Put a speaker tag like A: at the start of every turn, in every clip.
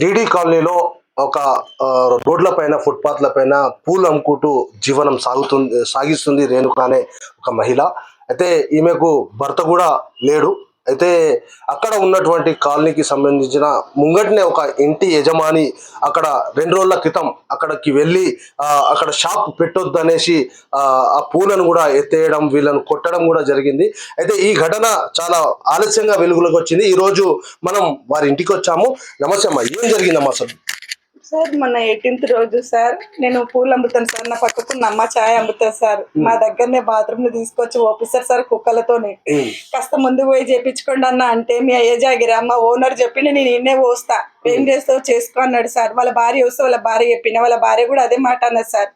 A: DD కాలనీలో ఒక రోడ్ల పైన ఫుట్పాత్ల పైన పూలు అమ్ముకుంటూ జీవనం సాగుతుంది సాగిస్తుంది రేణుక అనే ఒక మహిళ. అయితే ఈమెకు భర్త కూడా లేడు. అయితే అక్కడ ఉన్నటువంటి కాలనీకి సంబంధించిన ముంగటనే ఒక ఇంటి యజమాని అక్కడ రెండు రోజుల క్రితం అక్కడికి వెళ్ళి అక్కడ షాప్ పెట్టొద్దు అనేసి ఆ, పూలను కూడా ఎత్తేయడం వీళ్ళను కొట్టడం కూడా జరిగింది. అయితే ఈ ఘటన చాలా ఆలస్యంగా వెలుగులోకి వచ్చింది. ఈ రోజు మనం వారి ఇంటికి వచ్చాము. నమస్తే అమ్మా ఏం జరిగిందమ్మా అసలు?
B: సార్ మొన్న ఎయిటీన్త్ రోజు సార్ నేను పూలు అమ్ముతాను సార్. నా పక్కకున్న అమ్మ చాయ్ అమ్ముతాను సార్. మా దగ్గరనే బాత్రూమ్ తీసుకొచ్చి ఓపిస్తారు సార్ కుక్కలతోని. కాస్త ముందు పోయి చేపించుకోండి అన్న అంటే మీ అయ్య జాగిరా మా ఓనర్ చెప్పి నేను నిన్నే పోస్తా. ఏం చేస్తావు చేసుకో అన్నాడు సార్. వాళ్ళ భార్య వస్తే వాళ్ళ భార్య చెప్పిన వాళ్ళ భార్య కూడా అదే మాట అన్నది సార్.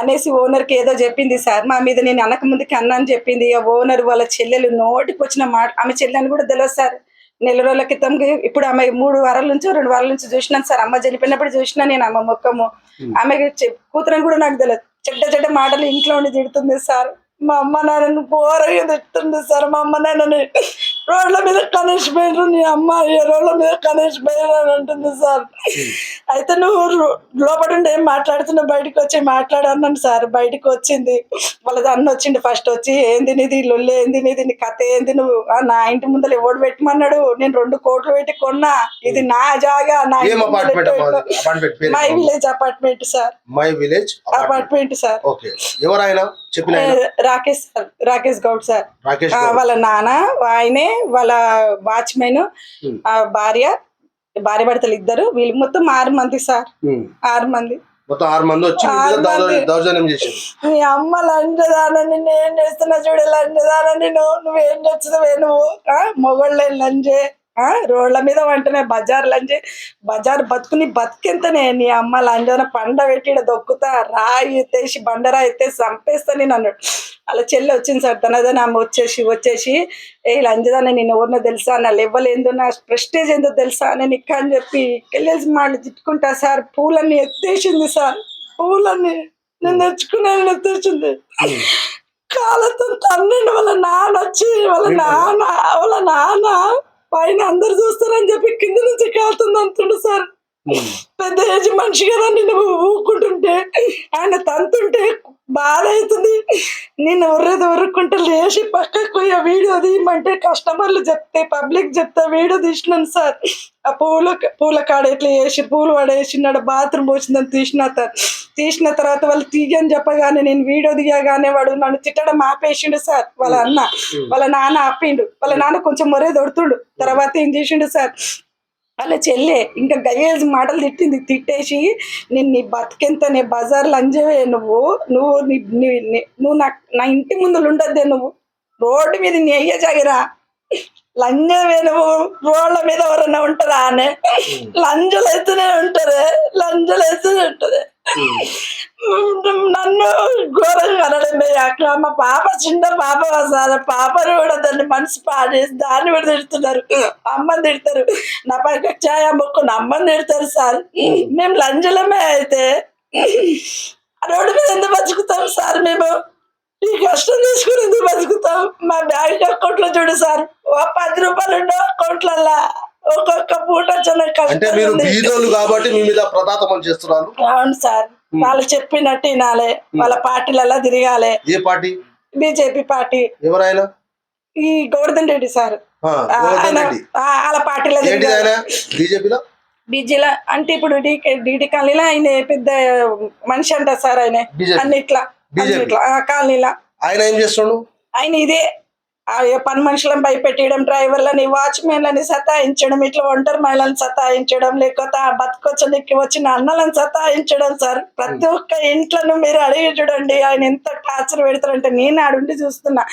B: అనేసి ఓనర్కి ఏదో చెప్పింది సార్. మా మీద నేను అనక ముందుకి అన్నా అని చెప్పింది. ఓనర్ వాళ్ళ చెల్లెలు నోటికి వచ్చిన మాట ఆమె చెల్లెని కూడా తెలియదు సార్. నెల రోజుల క్రితం ఇప్పుడు ఆమె మూడు వారాల నుంచి రెండు వారాల నుంచి చూసినాను సార్. అమ్మ చనిపోయినప్పుడు చూసినా నేను అమ్మ ముఖము. ఆమెకి చెప్- కూతురని కూడా నాకు తెలియదు చెడ్డ చెడ్డ మాటలు ఇంట్లో ఉండి తిడుతుంది సార్. మా అమ్మ నాన్నని ఘోరంగా తిడుతుంది సార్. మా అమ్మ నాన్నని రోడ్ల మీద కనేసిపోయారు నీ అమ్మ ఏ రోడ్ల మీద కనేసిపోయారు అని అంటుంది సార్. అయితే నువ్వు లోపల ఉండి ఏం మాట్లాడుతున్నావు? బయటకు వచ్చి మాట్లాడన్నాను సార్. బయటకు వచ్చింది. వాళ్ళ అన్న వచ్చిండు ఫస్ట్ వచ్చి ఏంది నీది? లొల్లి ఏంది నీది? నీ కథ ఏంది నువ్వు? నా ఇంటి ముందర ఎవడు పెట్టమన్నాడు? నేను రెండు కోట్లు పెట్టి కొన్నా. ఇది నా జాగా నా my village apartment sir
A: my village
B: apartment sir
A: okay ఎవరైనా?
B: Rakesh sir Rakesh Goud sir. వాళ్ళ నాన్న ఆయనే వాళ్ళ వాచ్మెన్. భార్య భార్య భర్తలు ఇద్దరు వీళ్ళు మొత్తం ఆరు మంది సార్. ఆరు మంది
A: మొత్తం ఆరు మంది వచ్చి. దౌర్జన్యం- చేశారు
B: మీ అమ్మ లంజదానని నేను చేస్తున్నా చూడు లంజదానని నువ్వు నువ్వేం చేస్తున్నావే నువ్వు మొగోళ్ళే లంజే ఆ, రోడ్ల మీద వంటనే బజార్ లంజే బజార్ బతుకుని బతికెంతనే. నీ అమ్మ లంజన పండ పెట్టి ఈడ దొక్కుతా రాయి ఎత్తేసి బండరా ఎత్తేసి చంపేస్తా నేను అన్నాడు. అలా చెల్లి వచ్చింది సార్ తనదని ఆమె వచ్చేసి వచ్చేసి ఏ లంజదాన్ని నేను ఎవరినో తెలుసా? నా లెవెల్ ఏందో నా ప్రెస్టేజ్ ఏందో తెలుసా? నేను ఇక్కడ అని చెప్పి వెళ్ళేసి మాటలు తిట్టుకుంటా సార్ పూలన్నీ ఎత్తేసింది సార్ పూలన్నీ నేను తెచ్చుకున్నాను ఎత్తేసింది. కాళ్ళతో తన్నిండి వాళ్ళ నాన్న వచ్చి వాళ్ళ నాన్న వాళ్ళ నాన్న. పైన అందరు చూస్తారని చెప్పి కింద నుంచి కాలుతుంది అంటుండు సార్. పెద్ద ఏజ్ మనిషి కదా నేను ఊరుకుంటుంటే ఆయన తంతుంటే బాధ అవుతుంది నేను ఉర్రేది ఉరుక్కుంటే లేచి పక్కకు ఆ వీడియో తీయమంటే కస్టమర్లు చెప్తే పబ్లిక్ చెప్తే వీడియో తీసినాను సార్. ఆ పూల పూల కాడ ఎట్లా వేసి పూలు పడేసినాడు బాత్రూమ్ పోసిందని తీసిన సార్ తీసిన తర్వాత వాళ్ళు తీయని చెప్పగానే నేను వీడియో దిగగానే వాడు నన్ను తిట్టడం ఆపేసిండు సార్. వాళ్ళ అన్న వాళ్ళ నాన్న ఆపిండు. వాళ్ళ నాన్న కొంచెం మొరే దొడుతుండు. తర్వాత ఏం చేసిండు సార్? వాళ్ళ చెల్లె ఇంకా గయ్యేసి మాటలు తిట్టింది తిట్టేసి నేను నీ బతికెంతనే బజార్ లంజవే నువ్వు నువ్వు నీ నువ్వు నా నా ఇంటి ముందు ఉండొద్దే నువ్వు. రోడ్డు మీద నీ అయ్యే జాగిరా. లంజవే నువ్వు రోడ్ల మీద ఎవరన్నా ఉంటారా అనే? లంజలు ఎత్తునే ఉంటారే లంజలు ఎత్తునే ఉంటుంది. నన్ను ఘోరంగా అనడమే అక్కడ మా పాప చిన్న పాప సార్ పాపను కూడా దాన్ని మనసు పాడేసి దాన్ని కూడా తిడుతున్నారు. అమ్మని తిడతారు. నా పక్క ఛాయ మొక్కుని అమ్మని తిడతారు సార్. మేము లంజలమే అయితే. రోడ్డు మీద ఎందుకు బతుకుతాం సార్ మేము? ఈ కష్టం తీసుకుని ఎందుకు బతుకుతాం. మా బ్యాంక్ అకౌంట్లో చూడు సార్ ఓ పది రూపాయలు ఉండవు అకౌంట్లల్లా. ఒక్కొక్క పూట
A: అంటే మీరు. బీదోళ్ళు కాబట్టి మీ మీద ప్రతాపం చేస్తున్నారు?
B: అవును సార్. వాళ్ళు చెప్పినట్టు వినాలి. వాళ్ళ పార్టీలలో తిరగాలి.
A: ఏ పార్టీ?
B: BJP party.
A: ఎవరైనా
B: ఈ గోవర్ధన్ రెడ్డి సార్. వాళ్ళ పార్టీలో
A: బీజేపీలో?
B: బీజేలో అంటే ఇప్పుడు డీకే డీడీ కాలనీలో ఆయన పెద్ద మనిషి అంట సార్ ఆయన. అన్నిట్లా. ఆ, కాలనీలో.
A: ఆయన ఏం చేస్తుండు?
B: ఆయన ఇదే పని మనుషులను భయపెట్టడం డ్రైవర్లని వాచ్మెన్లని సతాయించడం ఇట్లా ఒంటరి మహిళలను సతాయించడం లేకపోతే ఆ బతుకొచ్చనికి వచ్చిన అన్నలను సతాయించడం సార్. ప్రతి ఒక్క ఇంట్లోనూ మీరు అడిగి చూడండి ఆయన ఎంత టార్చర్ పెడతారంటే నేను ఆడుండి చూస్తున్నా.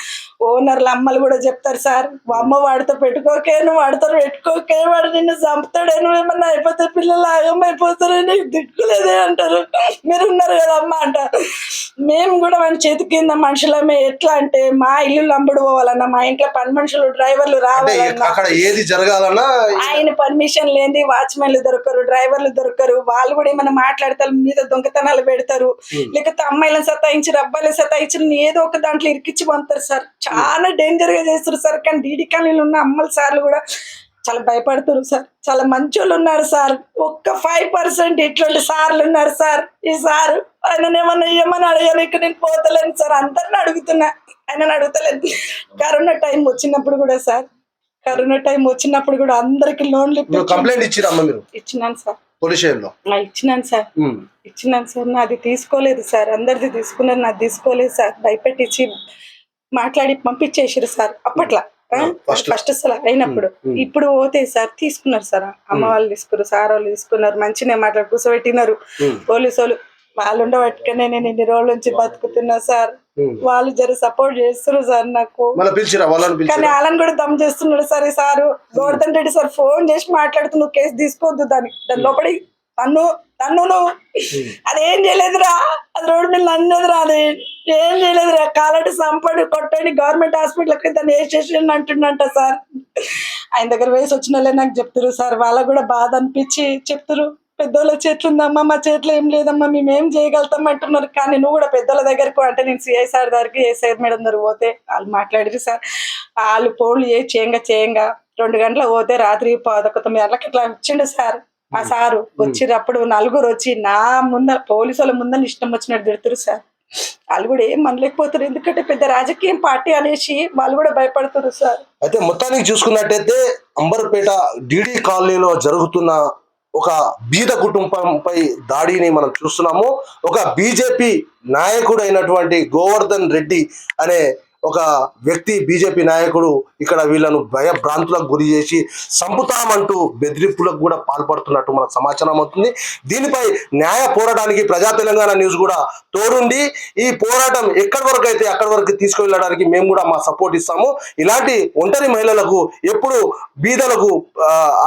B: ఓనర్ల అమ్మలు కూడా చెప్తారు సార్ అమ్మ వాడితో పెట్టుకోకే నువ్వు వాడితో పెట్టుకోకే వాడు నిన్ను చంపుతాడే నువ్వు ఏమన్నా అయిపోతే పిల్లలు ఆగమైపోతారే నీకు దిక్కులేదే అంటారు. మీరు ఉన్నారు కదా అమ్మ అంటారు మేము కూడా మన చేతి కింద మనుషులమే. ఎట్లా అంటే మా ఇల్లు లంబడి పోవాలన్నా మా ఇంట్లో పని మనుషులు డ్రైవర్లు రావాలన్నా
A: అక్కడ ఏది జరగాలన్నా
B: ఆయన పర్మిషన్ లేని వాచ్మెన్లు దొరకరు డ్రైవర్లు దొరకరు. వాళ్ళు కూడా ఏమైనా మాట్లాడతారు మీద దొంగతనాలు పెడతారు. లేకపోతే అమ్మాయిలను సతాయించారు అబ్బాయిలను సతాయించారు ఏదో ఒక దాంట్లో ఇరికిచ్చి పంపుతారు సార్. చాలా డేంజర్గా చేస్తారు సార్. కానీ డీడీ కాలనీలో ఉన్న అమ్మల సార్లు కూడా చాలా భయపడుతున్నారు సార్. చాలా మంచోళ్ళు ఉన్నారు సార్. ఒక్క ఫైవ్ పర్సెంట్ ఇట్లాంటి సార్లు ఉన్నారు సార్. ఈ సార్ ఆయన ఏమన్నా ఇవ్వమని అడగలేక నేను పోతలేను సార్. అందరిని అడుగుతున్నా. ఆయన అడుగుతలేదు కరోనా టైం వచ్చినప్పుడు కూడా సార్. కరోనా టైం వచ్చినప్పుడు కూడా అందరికి లోన్లు
A: కంప్లైంట్ ఇచ్చిరమ్మ మీరు?
B: ఇచ్చినాను సార్. ఇచ్చినాను సార్. ఇచ్చినాను సార్. నాది తీసుకోలేదు సార్. అందరిది తీసుకున్నారు. నాది తీసుకోలేదు సార్. భయపెట్టించి మాట్లాడి పంపించేసారు సార్. అప్పట్లో. ఫస్ట్ అసలు అయినప్పుడు. ఇప్పుడు పోతే సార్ తీసుకున్నారు సార్. అమ్మ వాళ్ళు తీసుకున్నారు సార్ వాళ్ళు తీసుకున్నారు మంచిగా మాట్లాడి కూర్చోబెట్టినారు. పోలీసు వాళ్ళు వాళ్ళు ఉండబట్టుకనే నేను ఇన్ని రోజుల నుంచి బతుకుతున్నా సార్. వాళ్ళు జర సపోర్ట్ చేస్తున్నారు సార్ నాకు. కానీ వాళ్ళని కూడా దమ్ చేస్తున్నాడు సరే sir. Govardhan Reddy sir phone చేసి మాట్లాడుతూ నువ్వు కేసు తీసుకోవద్దు దాన్ని. దాని లోపడి తన్ను తన్ను నువ్వు అదేం చేయలేదురా. అది రోడ్డు మీద అన్నదిరా అది. ఏం చేయలేదురా. కాలటి సంపడి కొట్టండి గవర్నమెంట్ హాస్పిటల్కి దాన్ని ఏ స్టేషన్ అంటుండంట సార్. ఆయన దగ్గర వేసి వచ్చిన వాళ్ళే నాకు చెప్తారు సార్. వాళ్ళకు కూడా బాధ అనిపించి చెప్తారు పెద్దోళ్ళ చేతులు ఉందమ్మా మా చేతిలో ఏం లేదమ్మా మేము ఏం చేయగలుగుతాం అంటున్నారు. కానీ నువ్వు కూడా పెద్దోళ్ళ దగ్గరకు అంటే నేను సిఐ సార్ దగ్గరికి ఏసఐ మేడం దగ్గర పోతే వాళ్ళు మాట్లాడారు సార్. వాళ్ళు పోళ్ళు ఏ చేయంగా చేయంగా. రెండు గంటలకు పోతే రాత్రి పదకొండు తొమ్మిది గంటలకు ఇట్లా వచ్చిండు సార్. ఆ సారు వచ్చినప్పుడు నలుగురు వచ్చి నా ముందర పోలీసు వాళ్ళ ముందర ఇష్టం వచ్చినట్టు తిడుతురు సార్. వాళ్ళు కూడా ఏం మనలేకపోతారు ఎందుకంటే పెద్ద రాజకీయం పార్టీ అనేసి వాళ్ళు కూడా భయపడుతున్నారు సార్.
A: అయితే మొత్తానికి చూసుకున్నట్టయితే అంబర్పేట డిడి కాలనీలో జరుగుతున్న ఒక బీద కుటుంబంపై దాడిని మనం చూస్తున్నాము. ఒక బీజేపీ నాయకుడు అయినటువంటి గోవర్ధన్ రెడ్డి అనే ఒక వ్యక్తి బీజేపీ నాయకుడు ఇక్కడ వీళ్ళను భయభ్రాంతులకు గురి చేసి సంపుతామంటూ బెదిరింపులకు కూడా పాల్పడుతున్నట్టు మనకు సమాచారం అవుతుంది. దీనిపై న్యాయ పోరాటానికి ప్రజా తెలంగాణ న్యూస్ కూడా తోడుండి ఈ పోరాటం ఎక్కడి వరకు అయితే అక్కడి వరకు తీసుకువెళ్ళడానికి మేము కూడా మా సపోర్ట్ ఇస్తాము. ఇలాంటి ఒంటరి మహిళలకు ఎప్పుడు బీదలకు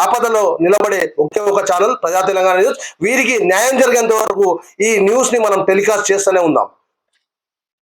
A: ఆపదలో నిలబడే ఒకే ఒక ఛానల్ ప్రజా తెలంగాణ న్యూస్. వీరికి న్యాయం జరిగేంత వరకు ఈ న్యూస్ని మనం టెలికాస్ట్ చేస్తూనే ఉందాం